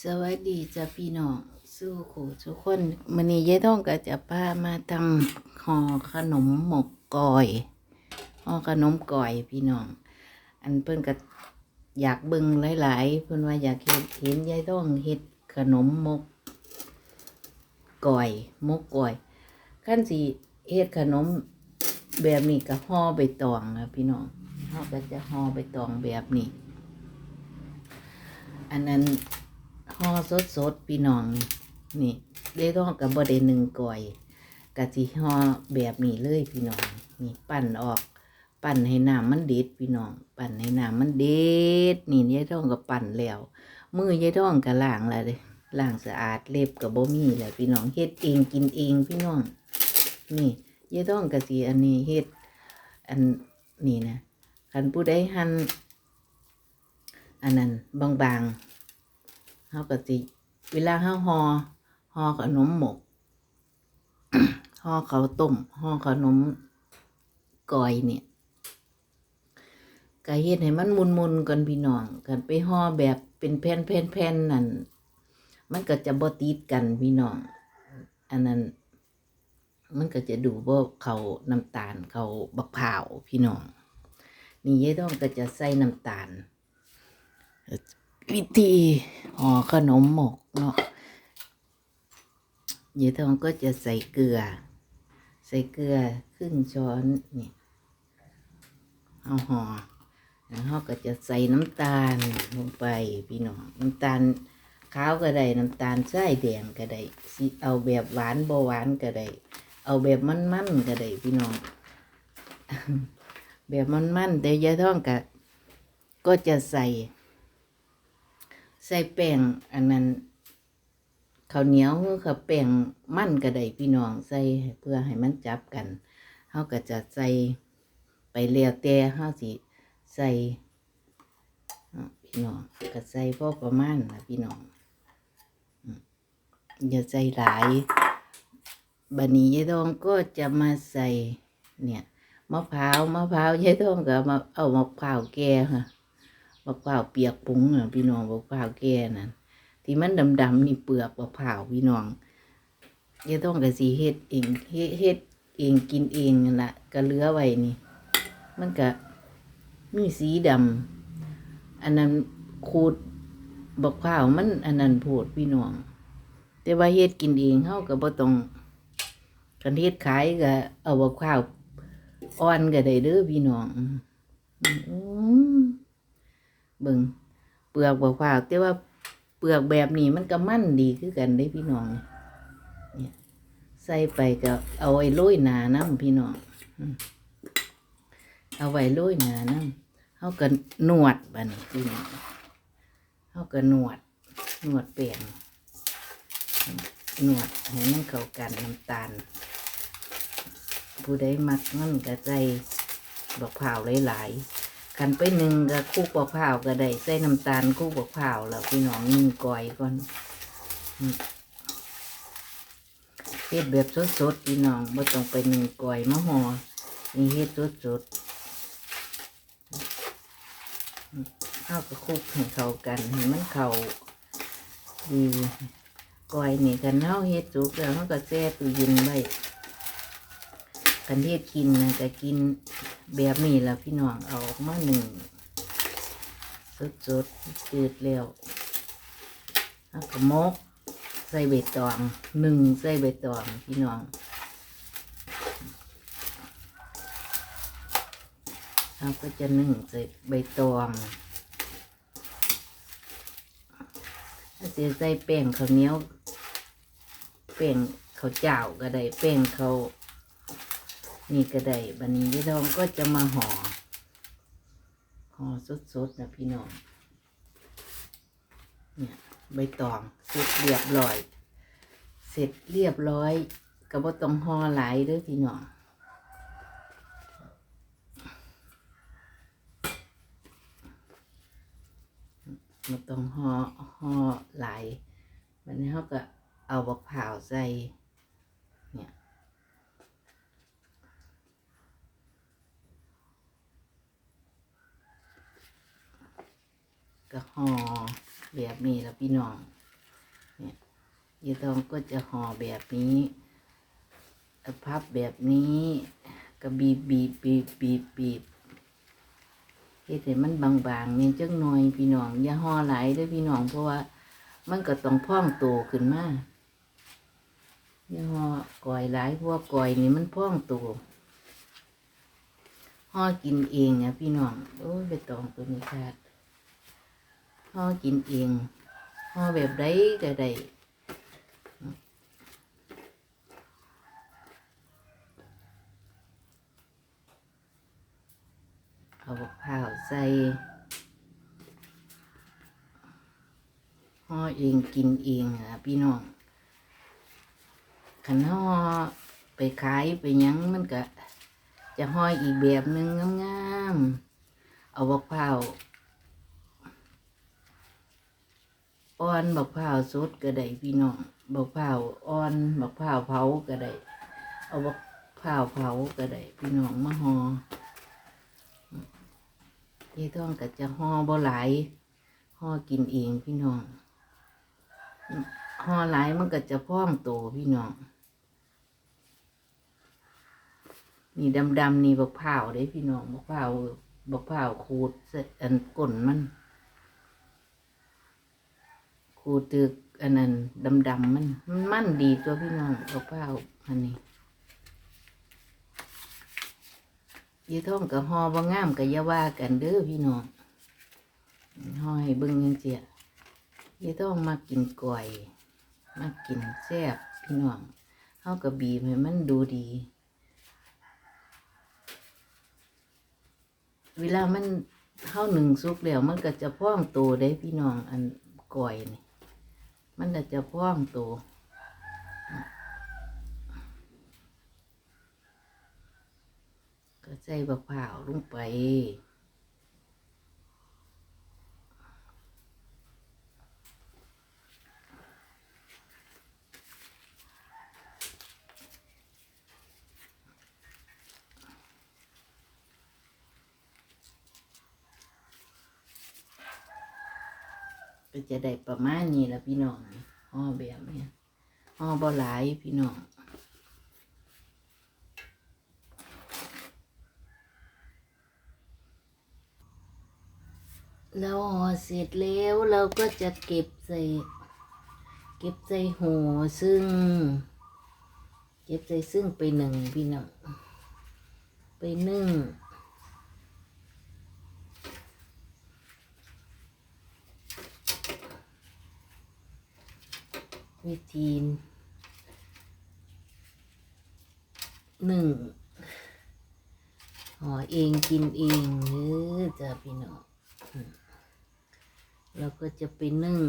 สวัสดีจ้ะพี่น้องสู้ขู่ทุกคนมันนี้ยายต้องก็จะพามาทำห่อขนมหมกก่อยห่อขนมก่อยพี่น้อง อันเพิ่นก็อยากเบิ่งหลาย ๆ เพิ่นว่าอยากเห็นเห็นยายต้องเฮ็ดขนมหมกก่อยหมกก่อยขั้นสิเฮ็ดขนมแบบนี้ก็ห่อใบตองนะพี่น้องเฮาก็จะห่อใบตองแบบนี้ อันนั้น ห่อสดสดๆพี่น้องนี่นี่ได้ต้องกับบไดหนึ่งก่อยกะสิห่อแบบนี้เลยพี่น้องนี่ปั่นออก ปั่นให้น้ำมันเด็ดพี่น้อง ปั่นให้น้ำมันเด็ดนี่ยายท้องก็ปั่นแล้วมือยายท้องก็ล้างแล้วเลยล้างสะอาดเล็บกับบ่มีแหละพี่น้องเฮ็ดเองกินเองพี่น้อง นี่ยายท้องก็สิอันนี้เฮ็ดอันนี่นะคันผู้ใดหั่นอันนั้นบางๆ เฮาก็สิเวลาเฮาห่อห่อขนมหมกห่อข้าวต้มห่อขนมกอยเนี่ยก็เฮ็ดให้มันมุนๆกันพี่น้องกันไปห่อแบบเป็นแผ่นๆๆนั่นมันก็จะบ่ติดกันพี่น้อง อันนั้น มันก็จะดูว่าเขาน้ำตาลเขาบักพร้าวพี่น้อง นี่ยายต้องก็จะใส่น้ำตาล วิธีห่อขนมหมกเนาะยายทองก็จะใส่เกลือ ใส่เกลือครึ่งช้อนนี่เอาห่อแล้วเราก็จะใส่น้ำตาลลงไปพี่น้องน้ำตาลขาวก็ได้น้ำตาลทรายแดงก็ได้สิเอาแบบหวานบ่หวานก็ได้เอาแบบมันๆก็ได้พี่น้อง แบบมันๆแต่ยายทองก็ก็จะใส่ ส่แป้งอันนั้นข้าวเหนียวหรือข้าแป้งมันก็ได้พี่น้องใส่เพื่อให้มันจับกันเฮาก็จะใส่ไปแล้วแต่เฮาสิใส่พี่น้องก็ใส่พอประมาณนะพี่น้องอย่าใส่หลายบัดนี้ยายทองก็จะมาใส่เนี่ยมะพร้าวมะพร้าวยายทองก็มาเอามะพร้าวแก่ค่ะ มะพร้าวเปียกปุ้งน่ะพี่น้องมะพร้าวแก่นั่นที่มันดำๆนี่เปลือกมะพร้าวพี่น้องอย่าต้องกะสีเฮ็ดเองเฮ็ดเฮ็ดเองกินเองนั่นละก็เหลือไว้นี่ มันก็มีสีดำอันนั้นขูดมะพร้าวมันอันนั้นโพดพี่น้อง แต่ว่าเฮ็ดกินเองเฮาก็บ่ต้องกันเฮ็ดขายก็เอามะพร้าวอ่อนก็ได้เด้อพี่น้อง อืม เบิ่งเปลือกบอกว่าแต่ว่าเปลือกแบบนี้มันก็มั่นดีคือกันได้พี่น้องเนี่ยใส่ไปก็เอาไว้โรยหนาน้ำพี่น้องเอาไว้โรยหนาน้ำเขาก็นวดบัดนพี่น้องเขาก็นวดนวดแป้งนวดให้มันเข้ากันน้ำตาล ผู้ใดมักมันก็ใจบอกเผาวหลายๆ ขันไปหนึ่งก็คู่ปอกเผาก็ได้ใส่น้ำตาลคู่ปอกเผาแล้วพี่น้องหนึ่งก้อยก่อนเฮ็ดแบบสดๆพี่น้องบ่ต้องไปหนึ่งก้อยมะฮอนี่เฮ็ดสดๆเอาก็คลุกให้เข้ากันให้มันเข้าดีก้อยนี่กันเฮาเฮ็ดสุกแล้วเฮาก็แช่ตู้เย็นไว้ กันเฮ็ดกินนะก็กินแบบนี้แหละพี่น้องเอาออกมาหนึ่งสดสดๆจืดแล้วแล้วก็มกใส่ใบตองหนึ่งใส่ใบตองพี่น้องเราก็จะหนึ่งใส่ใบตองถ้าเสียใส่แป้งข้าวเหนียวแป้งข้าวเจ้าก็ได้แป้งข้าว นี่ก็ได้บันนี้ยายทองก็จะมาห่อห่อสดๆนะพี่น้องเนี่ยใบตองเสร็จเรียบร้อย เสร็จเรียบร้อยก็บ่ต้องห่อหลายเด้อพี่น้องบ่ต้องห่อห่อหลายวันนี้เขาก็เอาบักเผาใส่ เนี่ย ก็ห่อแบบนี้แล้วพี่น้องเนี่ยยายทองก็จะห่อแบบนี้พับแบบนี้ก็บีบบีบบีบบีบบีบเฮ็ดให้มันบางๆเนี่ยจังหน่อยพี่น้อง อย่าห่อหลายด้วยพี่น้องเพราะว่ามันก็ต้องพองโตขึ้นมาอย่าห่อก่อยหลายเพราะว่าก่อยนี่มันพองโตห่อกินเองอะพี่น้องโอ้ยไปตองตัวนี้ขาด ห่อกินเองห่อแบบใดก็ได้เอาบักพร้าวใส่ห่อเองกินเองอะพี่น้องขันห่อไปขายไปยังมันก็จะห่ออีกแบบหนึ่งงามๆเอาบักพร้าว อ่อนบักพร้าวสดก็ได้พี่น้องบักพร้าวอ่อนบักพร้าวเผาก็ได้เอาบักพร้าวเผาก็ได้พี่น้องมาห่อยายท้องก็จะห่อบ่หลายห่อกินเองพี่น้องห่อหลายมันก็จะพองโตพี่น้องนี่ดำๆนี่บักพร้าวเด้พี่น้องบักพร้าวบักพร้าวขูดใส่อันก้นมัน ขูตึกอันนั้นดำๆมัน มันมันดีตัวพี่น้องบักพร้าอันนี้ยี่ท่องกับฮอบ่งามกับยาว่ากันเด้อพี่น้องฮอให้เบิ่งยังเจียยี่ท่องมากินก่อยมากินแซ่บพี่น้องเฮากับบีบให้มันดูดี เวลามันเฮาหนึ่งสุกแล้วมันก็จะพ่องโตได้พี่น้องอันก่อยนี่ มันจะจะพ่องโตก็ใส่บะพร้าวลงไป ก็จะได้ประมาณนี้ละพี่น้องห่อแบบนี้ห่อบ่หลายพี่น้องเราห่อเสร็จแล้วเราก็จะเก็บใส่ เก็บใส่ห่อซึ่ง เก็บใส่ซึ่งไปหนึ่งพี่น้องไปนึ่ง วิธีหนึ่งห่อเองกินเองเออจ้าพี่น้องเราก็จะไปนึ่ง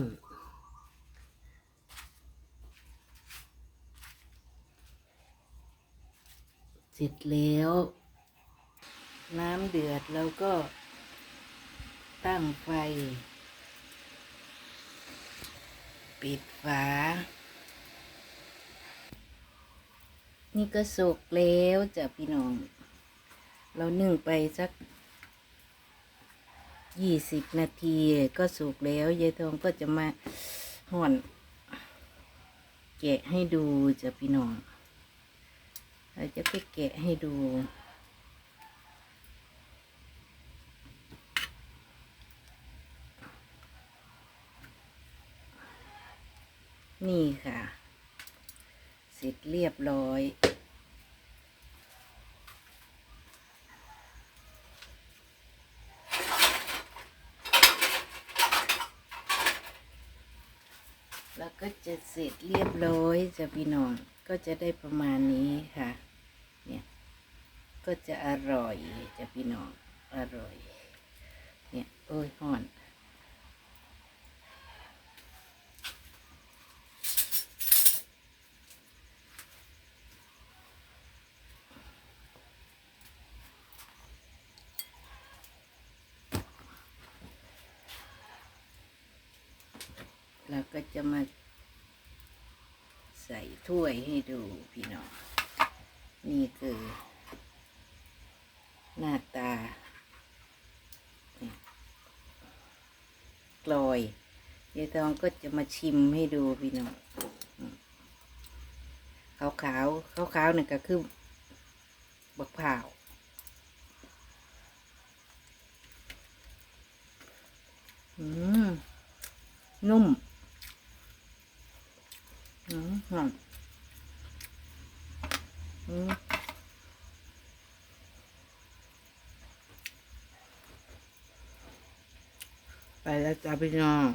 เสร็จแล้ว น้ำเดือดเราก็ตั้งไฟ ปิดฝา นี่ก็สุกแล้วจ้ะพี่น้อง เรานึ่งไปสักยี่สิบนาทีก็สุกแล้วยายทองก็จะมาห่อนแกะให้ดูจ้ะพี่น้องเราจะไปแกะให้ดู นี่ค่ะ เสร็จเรียบร้อย แล้วก็จะเสร็จเรียบร้อยจะพี่น้องก็จะได้ประมาณนี้ค่ะ เนี่ย ก็จะอร่อยจะพี่น้องอร่อย เนี่ย โอ้ยห่อน แล้วก็จะมาใส่ถ้วยให้ดูพี่น้อง นี่คือ หน้าตากลอยยายทองก็จะมาชิมให้ดูพี่น้องขาวขาวขาวขาวนี่ก็คือบักพร้าวอืม นุ่ม นั่นอืมไปแล้วจ้าพี่น้อง